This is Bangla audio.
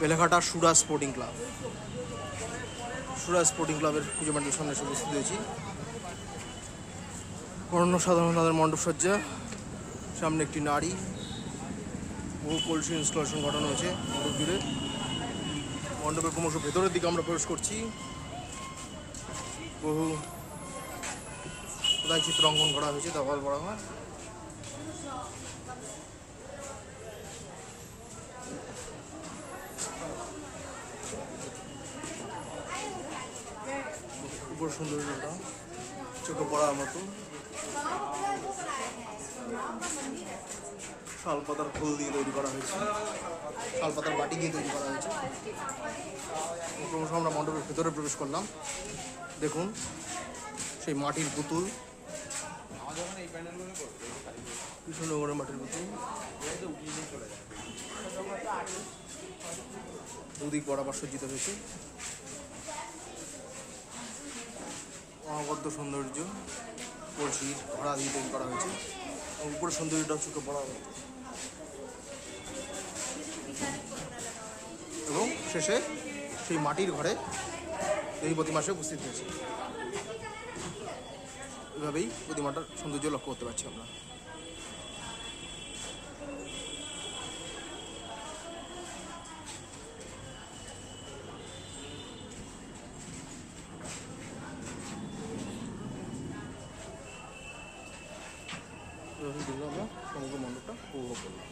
বেলেঘাটা সুরা স্পোর্টিং ক্লাব সুরা স্পোর্টিং ক্লাবের পুজো মণ্ডপের সামনে এসে উপস্থিত হয়েছি। অরণ্য সাধারণ তাদের মণ্ডপ সজ্জা। সামনে একটি নারী। বহু কলসি ইনস্টলেশন ঘটানো হয়েছে মণ্ডপ জুড়ে। মণ্ডপের ক্রমশ ভেতরের দিকে আমরা প্রবেশ করছি। বহু কোথায় চিত্রাঙ্কন করা হয়েছে দেওয়াল বলা হয় উপর সৌন্দর্যটা চোখে পড়ার মতো। শাল পাতার ফুল দিয়ে তৈরি করা হয়েছে। শাল পাতার বাটি দিয়ে তৈরি করা হয়েছে। ক্রমশ আমরা মণ্ডপের ভেতরে প্রবেশ করলাম। দেখুন, সেই মাটির পুতুল। কৃষ্ণনগরের মাটির পুতুল। দুদিক বরাবর সজ্জিত হয়েছে। অনবদ্য সৌন্দর্য কলসির ঘোড়া দিয়ে তৈরি করা হয়েছে। এবং উপরের সৌন্দর্যটা চোখে পড়া। এবং শেষে সেই মাটির ঘরে এই প্রতিমা এসে উপস্থিত হয়েছে। এভাবেই প্রতিমাটার সৌন্দর্য লক্ষ্য করতে পারছি আমরা। এভাবে ঘুরে আমরা সমগ্র মণ্ডপটা উপভোগ করলাম।